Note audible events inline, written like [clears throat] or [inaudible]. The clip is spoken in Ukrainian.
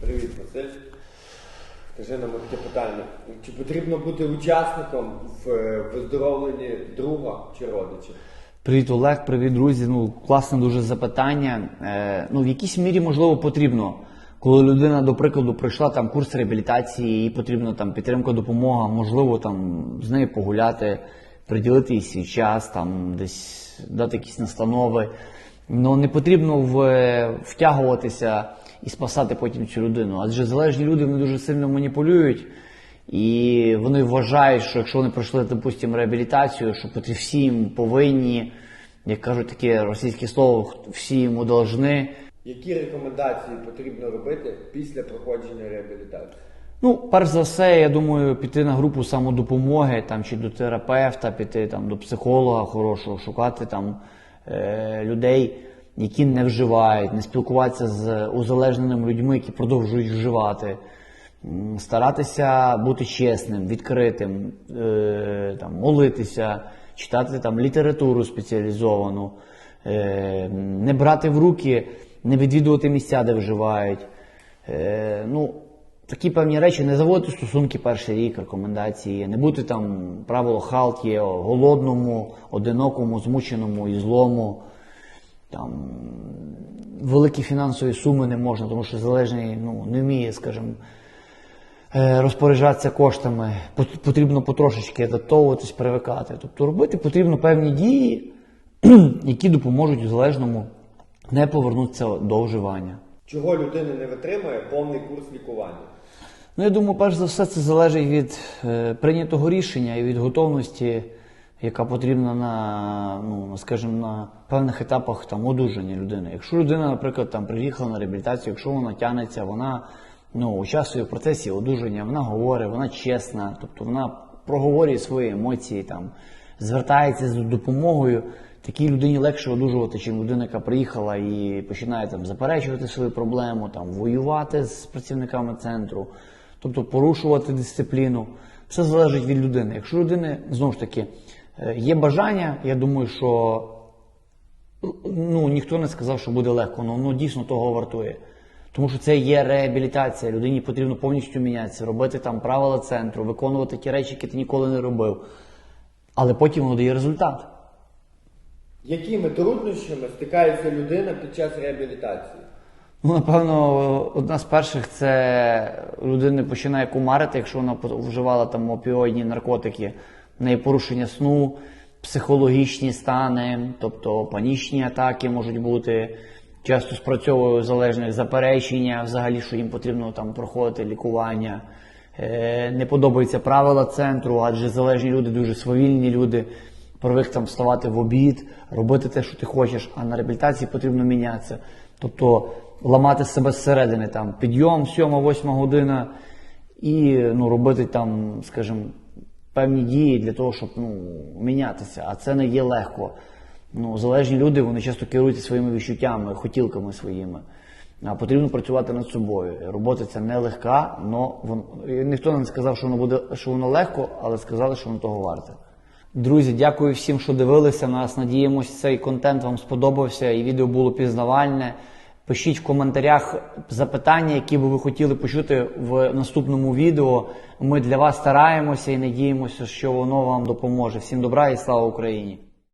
Привіт, Василь. Скажи нам таке питання. Чи потрібно бути учасником в е, виздоровленні друга чи родича? Привіт, Олег, привіт, друзі. Ну, класне дуже запитання. Е, ну, в якійсь мірі, можливо, потрібно. Коли людина, до прикладу, пройшла там курс реабілітації, їй потрібна там підтримка, допомога, можливо, там з нею погуляти, приділити їй свій час, там десь дати якісь настанови. Ну не потрібно в, втягуватися і спасати потім цю людину. Адже залежні люди вони дуже сильно маніпулюють. І вони вважають, що якщо вони пройшли, допустимо, реабілітацію, що потрі- всі їм повинні, як кажуть таке російське слово, всі йому должны. Які рекомендації потрібно робити після проходження реабілітації? Ну, перш за все, я думаю, піти на групу самодопомоги там, чи до терапевта, піти там, до психолога хорошого, шукати там е, людей, які не вживають, не спілкуватися з узалежненими людьми, які продовжують вживати. Старатися бути чесним, відкритим, е, там, молитися, читати там, літературу спеціалізовану, е, не брати в руки, не відвідувати місця, де вживають. Е, ну, такі певні речі, не заводити стосунки перший рік, рекомендації, не бути там правило халки, голодному, одинокому, змученому і злому. Там, великі фінансові суми не можна, тому що залежний ну, не вміє, скажімо, е, розпоряджатися коштами. Потрібно потрошечки адаптовуватись, привикати. Тобто робити потрібно певні дії, [clears throat] які допоможуть залежному не повернутися до вживання. Чого людина не витримує повний курс лікування? Ну, я думаю, перш за все, це залежить від е, прийнятого рішення і від готовності, яка потрібна на, ну, скажімо, на певних етапах там, одужання людини. Якщо людина, наприклад, там, приїхала на реабілітацію, якщо вона тягнеться, вона ну, участвує в процесі одужання, вона говорить, вона чесна, тобто вона проговорює свої емоції, там, звертається з допомогою. Такій людині легше одужувати, чим людина, яка приїхала і починає там заперечувати свою проблему, там воювати з працівниками центру, тобто порушувати дисципліну. Все залежить від людини. Якщо у людини знову ж таки є бажання, я думаю, що ну ніхто не сказав, що буде легко, але воно дійсно того вартує. Тому що це є реабілітація. Людині потрібно повністю мінятися, робити там правила центру, виконувати ті речі, які ти ніколи не робив. Але потім воно дає результат. Якими труднощами стикається людина під час реабілітації? Ну, напевно, одна з перших це людина починає кумарити, якщо вона вживала там опіоїдні наркотики, порушення сну, психологічні стани, тобто панічні атаки можуть бути. Часто спрацьовує у залежних заперечення, взагалі, що їм потрібно там проходити лікування. Е, не подобаються правила центру, адже залежні люди дуже свавільні люди, привик там вставати в обід, робити те, що ти хочеш, а на реабілітації потрібно мінятися. Тобто ламати себе зсередини, там підйом, 7-8 година, і ну, робити там, скажімо, певні дії для того, щоб ну, мінятися. А це не є легко. Ну, залежні люди вони часто керуються своїми відчуттями, хотілками своїми. А потрібно працювати над собою. Робота ця нелегка, але ніхто не сказав, що воно буде що воно легко, але сказали, що воно того варте. Друзі, дякую всім, що дивилися нас. Надіємось, цей контент вам сподобався і відео було пізнавальне. Пишіть в коментарях запитання, які би ви хотіли почути в наступному відео. Ми для вас стараємося і надіємося, що воно вам допоможе. Всім добра і слава Україні!